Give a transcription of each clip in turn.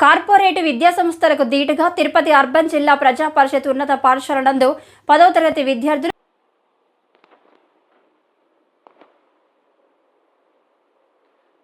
Corporate విద్యా సంస్థలకు ధీటుగా తిరుపతి అర్బన్ జిల్లా ప్రజా పరిషత్ ఉన్నత పాఠశాల నందు పదో తరగతి విద్యార్థులు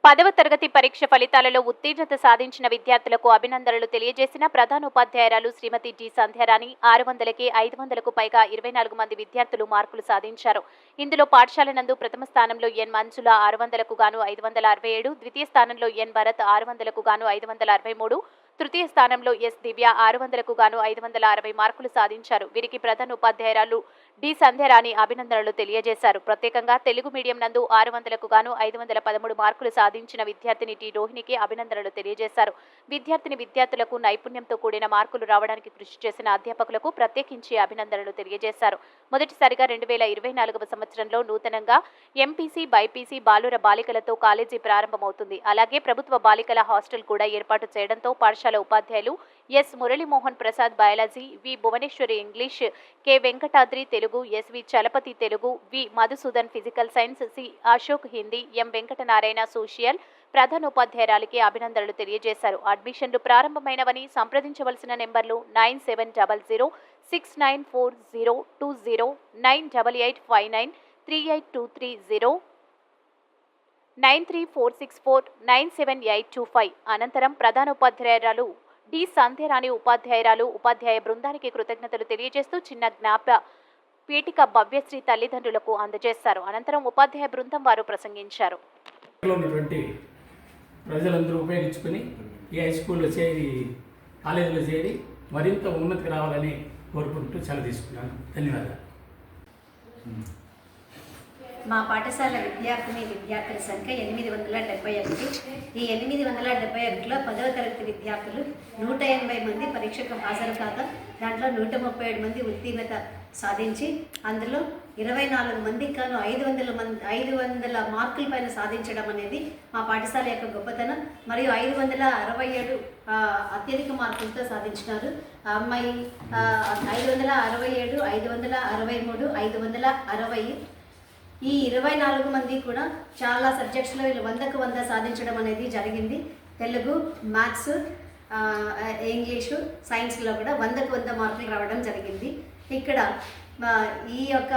పదవ తరగతి పరీక్ష ఫలితాలలో ఉత్తీర్ణత సాధించిన విద్యార్థులకు అభినందనలు తెలియజేసిన ప్రధానోపాధ్యాయురాలు శ్రీమతి జి సంధ్యారాణి. ఆరు వందలకి ఐదు వందలకు పైగా ఇరవై నాలుగు మంది విద్యార్థులు మార్కులు సాధించారు. ఇందులో పాఠశాల నందు ప్రథమ స్థానంలో ఎన్ మంజుల ఆరు వందలకు గాను ఐదు వందల అరవై ఏడు ద్వితీయ స్థానంలో ఎన్ భరత్ ఆరు వందలకు గాను ఐదు వందల అరవై మూడు తృతీయ స్థానంలో ఎస్ దివ్య ఆరు వందలకు గాను ఐదు వందల అరవై మార్కులు సాధించారు. వీరికి ప్రధాన ఉపాధ్యాయురాలు డి సంధ్యారాణి అభినందనలు తెలియజేశారు. ప్రత్యేకంగా తెలుగు మీడియం నందు ఆరు వందలకు గాను ఐదు వందల పదమూడు మార్కులు సాధించిన విద్యార్థిని టి రోహిణికి అభినందనలు తెలియజేశారు. విద్యార్థిని విద్యార్థులకు నైపుణ్యంతో కూడిన మార్కులు రావడానికి కృషి చేసిన అధ్యాపకులకు ప్రత్యేకించి అభినందనలు తెలియజేశారు. మొదటిసారిగా రెండు వేల ఇరవై నాలుగవ సంవత్సరంలో నూతనంగా ఎంపీసీ బైపీసీ బాలుర బాలికలతో కాలేజీ ప్రారంభమవుతుంది. అలాగే ప్రభుత్వ బాలికల హాస్టల్ కూడా ఏర్పాటు చేయడంతో పాఠశాల ఉపాధ్యాయులు S Muralimohan Prasad biology V Bhuvaneswari English K Venkatadri Telugu S V Chalapathi Telugu V Madhusudan physical science C Ashok Hindi M Venkatanarayana social ప్రధానోపాధ్యాయురాలికి అభినందనలు తెలియజేశారు. అడ్మిషన్లు ప్రారంభమైనవని సంప్రదించవలసిన నెంబర్లు nine seven double zero six nine four zero two zero nine double eight five nine three eight two three zero nine three four six four nine seven eight two five. అనంతరం ప్రధానోపాధ్యాయురాలు D Sandhyarani ఉపాధ్యాయురాలు ఉపాధ్యాయ బృందానికి కృతజ్ఞతలు తెలియజేస్తూ చిన్న జ్ఞాప పీఠిక భవ్యశ్రీ తల్లిదండ్రులకు అందజేశారు. అనంతరం ఉపాధ్యాయ బృందం వారు ప్రసంగించారు. ప్రజలందరూ ఉపయోగించుకొని ఈ హై స్కూల్లో చేరి కాలేజీలో చేరి మరింత ఉన్నతికి రావాలని కోరుకుంటూ సెలవు తీసుకున్నాను. ధన్యవాదాలు. మా పాఠశాల విద్యార్థిని విద్యార్థుల సంఖ్య ఎనిమిది వందల డెబ్బై ఒకటి. ఈ ఎనిమిది వందల డెబ్బై ఒకటిలో పదవ తరగతి విద్యార్థులు నూట ఎనభై మంది పరీక్షకు హాజరు కాగా దాంట్లో నూట ముప్పై ఏడు మంది ఉత్తీర్ణత సాధించి అందులో ఇరవై నాలుగు మంది కాను ఐదు వందల మంది ఐదు వందల మార్కుల పైన సాధించడం అనేది మా పాఠశాల యొక్క గొప్పతనం. మరియు ఐదు వందల అరవై ఏడు అత్యధిక మార్కులతో సాధించినారు. అమ్మాయి ఐదు వందల అరవై ఏడు ఐదు వందల అరవై మూడు ఐదు వందల అరవై ఈ ఇరవై నాలుగు మంది కూడా చాలా సబ్జెక్ట్స్లో వీళ్ళు వందకు వంద సాధించడం అనేది జరిగింది. తెలుగు మ్యాథ్స్ ఇంగ్లీషు సైన్స్లో కూడా వందకు వంద మార్కులు రావడం జరిగింది. ఇక్కడ ఈ యొక్క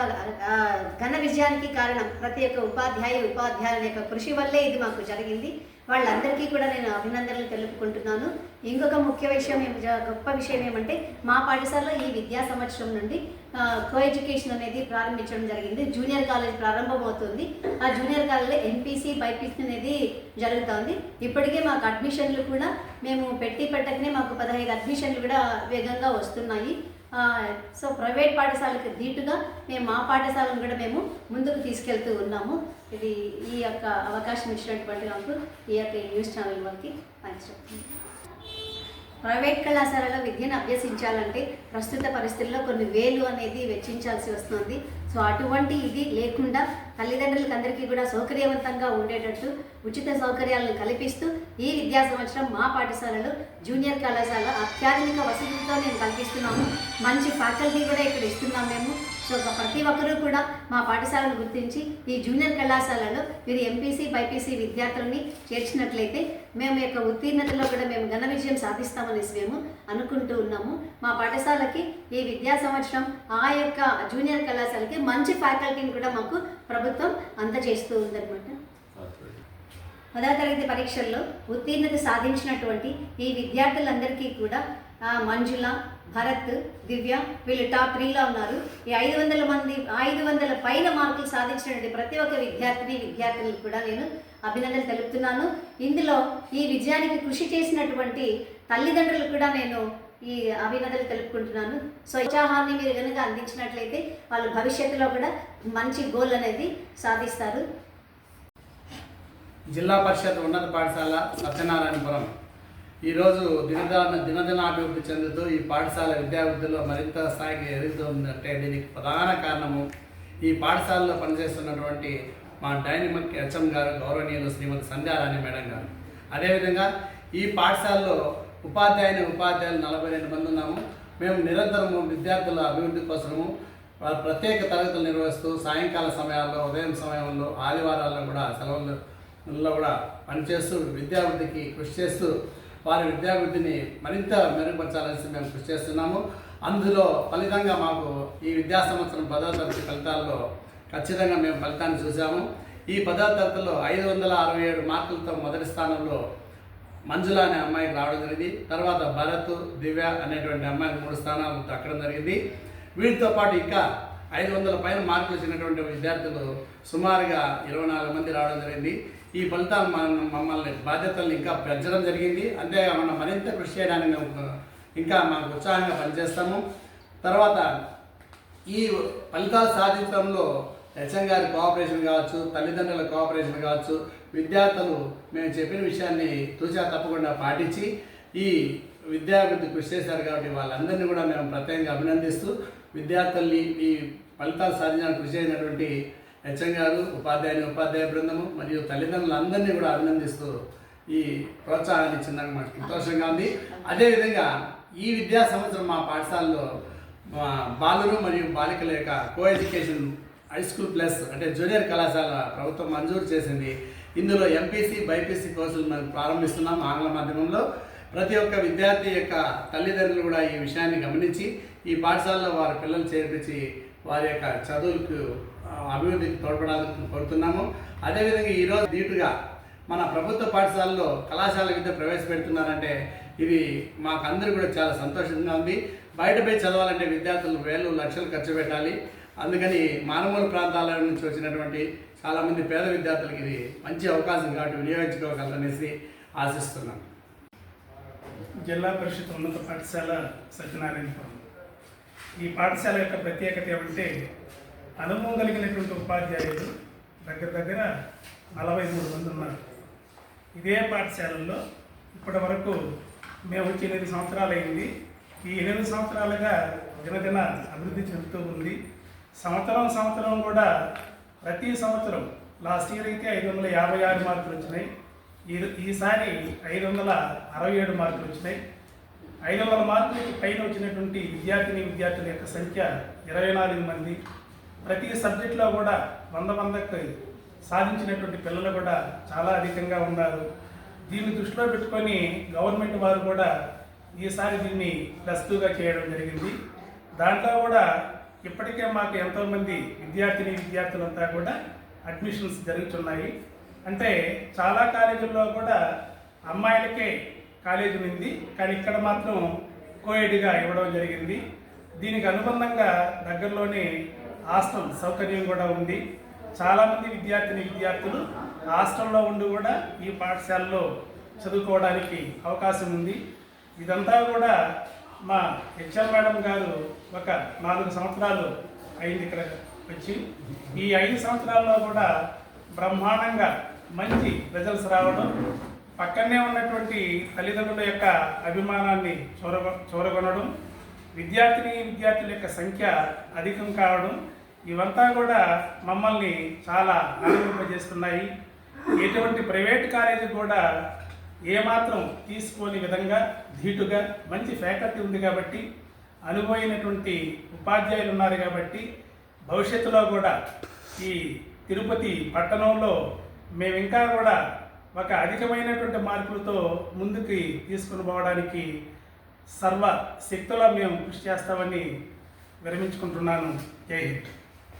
ఘన విజయానికి కారణం ప్రతి ఒక్క ఉపాధ్యాయ ఉపాధ్యాయుల యొక్క కృషి వల్లే ఇది మాకు జరిగింది. వాళ్ళందరికీ కూడా నేను అభినందనలు తెలుపుకుంటున్నాను. ఇంకొక ముఖ్య విషయం గొప్ప విషయం ఏమంటే మా పాఠశాలలో ఈ విద్యా సంవత్సరం నుండి కో ఎడ్యుకేషన్ అనేది ప్రారంభించడం జరిగింది. జూనియర్ కాలేజ్ ప్రారంభమవుతుంది. ఆ జూనియర్ కాలేజ్లో ఎంపీసీ బైపీసీ అనేది జరుగుతోంది. ఇప్పటికే మాకు అడ్మిషన్లు కూడా మేము పెట్టి పెట్టకనే మాకు పదహైదు అడ్మిషన్లు కూడా వేగంగా వస్తున్నాయి. సో ప్రైవేట్ పాఠశాలకు ధీటుగా మేము మా పాఠశాలను కూడా మేము ముందుకు తీసుకెళ్తూ ఉన్నాము. ఇది ఈ యొక్క అవకాశం ఇచ్చినటువంటి నాకు ఈ యొక్క న్యూస్ ఛానల్ వారికి మంచి ప్రైవేట్ కళాశాలలో విద్యను అభ్యసించాలంటే ప్రస్తుత పరిస్థితుల్లో కొన్ని వేలు అనేది వెచ్చించాల్సి వస్తుంది. సో అటువంటి ఇది లేకుండా తల్లిదండ్రులకు అందరికీ కూడా సౌకర్యవంతంగా ఉండేటట్టు ఉచిత సౌకర్యాలను కల్పిస్తూ ఈ విద్యా సంవత్సరం మా పాఠశాలలో జూనియర్ కళాశాల అత్యాధునిక వసతులతో మేము కల్పిస్తున్నాము. మంచి ఫ్యాకల్టీ కూడా ఇక్కడ ఇస్తున్నాం మేము. సో ఒక ప్రతి ఒక్కరూ కూడా మా పాఠశాలను గుర్తించి ఈ జూనియర్ కళాశాలలో మీరు ఎంపీసీ బైపీసీ విద్యార్థులని చేర్చినట్లయితే మేము యొక్క ఉత్తీర్ణతలో కూడా మేము ఘన విజయం సాధిస్తామనేసి మేము అనుకుంటూ ఉన్నాము. మా పాఠశాలకి ఈ విద్యా సంవత్సరం ఆ యొక్క జూనియర్ కళాశాలకి మంచి ఫ్యాకల్టీని కూడా మాకు ప్రభుత్వం అందజేస్తూ ఉందన్నమాట. పదవ తరగతి పరీక్షల్లో ఉత్తీర్ణత సాధించినటువంటి ఈ విద్యార్థులందరికీ కూడా మంజుల భరత్ దివ్య వీళ్ళు టాప్ త్రీలో ఉన్నారు. ఈ ఐదు వందల మంది ఐదు వందల పైన మార్కులు సాధించినటువంటి ప్రతి ఒక్క విద్యార్థిని విద్యార్థులకు కూడా నేను అభినందనలు తెలుపుతున్నాను. ఇందులో ఈ విజయానికి కృషి చేసినటువంటి తల్లిదండ్రులకు కూడా నేను ఈ అభినందనలు తెలుపుకుంటున్నాను. సో ఉత్సాహాన్ని మీరు కనుక అందించినట్లయితే వాళ్ళు భవిష్యత్తులో కూడా మంచి గోల్ అనేది సాధిస్తారు. జిల్లా పరిషత్ ఉన్నత పాఠశాల సత్యనారాయణపురం. ఈరోజు దినదాన దినదినాభివృద్ధి చెందుతూ ఈ పాఠశాల విద్యార్థుల్లో మరింత స్థాయికి ఎదుగుతుందంటే దీనికి ప్రధాన కారణము ఈ పాఠశాలలో పనిచేస్తున్నటువంటి మా డైనమిక్ హెచ్ఎం గారు గౌరవనీయులు శ్రీమతి సంధ్యారాణి మేడం గారు. అదేవిధంగా ఈ పాఠశాలలో ఉపాధ్యాయుని ఉపాధ్యాయులు నలభై రెండు మంది ఉన్నాము. మేము నిరంతరము విద్యార్థుల అభివృద్ధి కోసము ప్రత్యేక తరగతులు నిర్వహిస్తూ సాయంకాల సమయాల్లో ఉదయం సమయంలో ఆదివారాల్లో కూడా సెలవుల్లో కూడా పనిచేస్తూ విద్యావృద్ధికి కృషి చేస్తూ వారి విద్యాభివృద్ధిని మరింత మెరుగుపరచాలని మేము కృషి చేస్తున్నాము. అందులో ఫలితంగా మాకు ఈ విద్యా సంవత్సరం పదవ తరగతి ఫలితాల్లో ఖచ్చితంగా మేము ఫలితాన్ని చూసాము ఈ పదవ తరగతిలో ఐదు వందల అరవై ఏడు మార్కులతో మొదటి స్థానంలో మంజుల అనే అమ్మాయికి రావడం జరిగింది. తర్వాత భరత్ దివ్య అనేటువంటి అమ్మాయికి మూడు స్థానాలు దక్కడం జరిగింది. వీటితో పాటు ఇంకా ఐదు వందల పైన మార్కులు వచ్చినటువంటి విద్యార్థులు సుమారుగా ఇరవై నాలుగు మంది రావడం జరిగింది. ఈ ఫలితాలు మమ్మల్ని బాధ్యతలను ఇంకా పెంచడం జరిగింది. అంతేకాకుండా మరింత కృషి చేయడానికి మేము ఇంకా మాకు ఉత్సాహంగా పనిచేస్తాము. తర్వాత ఈ ఫలితాలు సాధించడంలో హెచ్ఎం గారి కోఆపరేషన్ కావచ్చు తల్లిదండ్రుల కోఆపరేషన్ కావచ్చు విద్యార్థులు మేము చెప్పిన విషయాన్ని తూచా తప్పకుండా పాటించి ఈ విద్యాభివృద్ధి కృషి చేశారు కాబట్టి వాళ్ళందరినీ కూడా మేము ప్రత్యేకంగా అభినందిస్తూ విద్యార్థుల్ని ఈ ఫలితాలు సాధించడానికి కృషి అయినటువంటి హెచ్ఎం గారు ఉపాధ్యాయుని ఉపాధ్యాయ బృందము మరియు తల్లిదండ్రులందరినీ కూడా అభినందిస్తూ ఈ ప్రోత్సాహాన్ని ఇచ్చిందని మాకు సంతోషంగా ఉంది. అదేవిధంగా ఈ విద్యా సంవత్సరం మా పాఠశాలలో మా బాలురు మరియు బాలికల యొక్క co education high school plus అంటే జూనియర్ కళాశాల ప్రభుత్వం మంజూరు చేసింది. ఇందులో ఎంపీసీ బైపీసీ కోర్సులు మనం ప్రారంభిస్తున్నాం ఆంగ్ల మాధ్యమంలో. ప్రతి ఒక్క విద్యార్థి యొక్క తల్లిదండ్రులు కూడా ఈ విషయాన్ని గమనించి ఈ పాఠశాలలో వారి పిల్లలు చేర్పించి వారి యొక్క చదువులకు అభివృద్ధికి తోడ్పడాలని కోరుతున్నాము. అదేవిధంగా ఈరోజు దీటుగా మన ప్రభుత్వ పాఠశాలలో కళాశాల విద్య ప్రవేశపెడుతున్నారంటే ఇది మాకు అందరూ కూడా చాలా సంతోషంగా ఉంది. బయటపై చదవాలంటే విద్యార్థులు వేలు లక్షలు ఖర్చు పెట్టాలి. అందుకని మారుమూల ప్రాంతాల నుంచి వచ్చినటువంటి చాలామంది పేద విద్యార్థులకి ఇది మంచి అవకాశం కాబట్టి వినియోగించుకోగలరనేసి ఆశిస్తున్నాను జిల్లా పరిషత్ ఉన్నత పాఠశాల సత్యనారాయణపురం. ఈ పాఠశాల యొక్క ప్రత్యేకత ఏమంటే అనుభవం కలిగినటువంటి ఉపాధ్యాయులు దగ్గర దగ్గర నలభై మూడు మంది ఉన్నారు. ఇదే పాఠశాలల్లో ఇప్పటి వరకు మేము వచ్చి ఎనిమిది సంవత్సరాలు అయింది. ఈ ఎనిమిది సంవత్సరాలుగా దినదిన అభివృద్ధి చెందుతూ ఉంది. సంవత్సరం సంవత్సరం కూడా ప్రతి సంవత్సరం లాస్ట్ ఇయర్ అయితే ఐదు వందల యాభై ఆరు మార్కులు వచ్చినాయి. ఈ ఈసారి ఐదు వందల అరవై ఏడు మార్కులు వచ్చినాయి. ఐదు వందల మార్కులకి పైన వచ్చినటువంటి విద్యార్థిని విద్యార్థుల యొక్క సంఖ్య ఇరవై నాలుగు మంది. ప్రతి సబ్జెక్టులో కూడా వంద వందకి సాధించినటువంటి పిల్లలు కూడా చాలా అధికంగా ఉన్నారు. దీన్ని దృష్టిలో పెట్టుకొని గవర్నమెంట్ వారు కూడా ఈసారి దీన్ని ప్లస్ టూగా చేయడం జరిగింది. దాంట్లో కూడా ఇప్పటికే మాకు ఎంతోమంది విద్యార్థిని విద్యార్థులంతా కూడా అడ్మిషన్స్ జరుగుతున్నాయి. అంటే చాలా కాలేజీల్లో కూడా అమ్మాయిలకే కాలేజీ ఉంది. కానీ ఇక్కడ మాత్రం కోయిడ్గా ఇవ్వడం జరిగింది. దీనికి అనుబంధంగా దగ్గరలోనే హాస్టల్ సౌకర్యం కూడా ఉంది. చాలామంది విద్యార్థిని విద్యార్థులు హాస్టల్లో ఉండి కూడా ఈ పాఠశాలలో చదువుకోవడానికి అవకాశం ఉంది. ఇదంతా కూడా మా హెచ్ఎల్ మేడం గారు ఒక నాలుగు సంవత్సరాలు అయింది ఇక్కడ వచ్చి. ఈ ఐదు సంవత్సరాల్లో కూడా బ్రహ్మాండంగా మంచి రిజల్ట్స్ రావడం పక్కనే ఉన్నటువంటి తల్లిదండ్రుల యొక్క అభిమానాన్ని చూరగొ చూరగొనడం విద్యార్థిని విద్యార్థుల యొక్క సంఖ్య అధికం కావడం ఇవంతా కూడా మమ్మల్ని చాలా ఆనందింపజేస్తున్నాయి. ఎటువంటి ప్రైవేట్ కాలేజీ కూడా ఏమాత్రం తీసుకోని విధంగా ధీటుగా మంచి ఫ్యాకల్టీ ఉంది కాబట్టి అనుభవైనటువంటి ఉపాధ్యాయులు ఉన్నారు కాబట్టి భవిష్యత్తులో కూడా ఈ తిరుపతి పట్టణంలో మేము ఇంకా కూడా ఒక అధికమైనటువంటి మార్పులతో ముందుకి తీసుకుని పోవడానికి సర్వ శక్తులా మేము కృషి చేస్తామని విరమించుకుంటున్నాను. జై హింద్.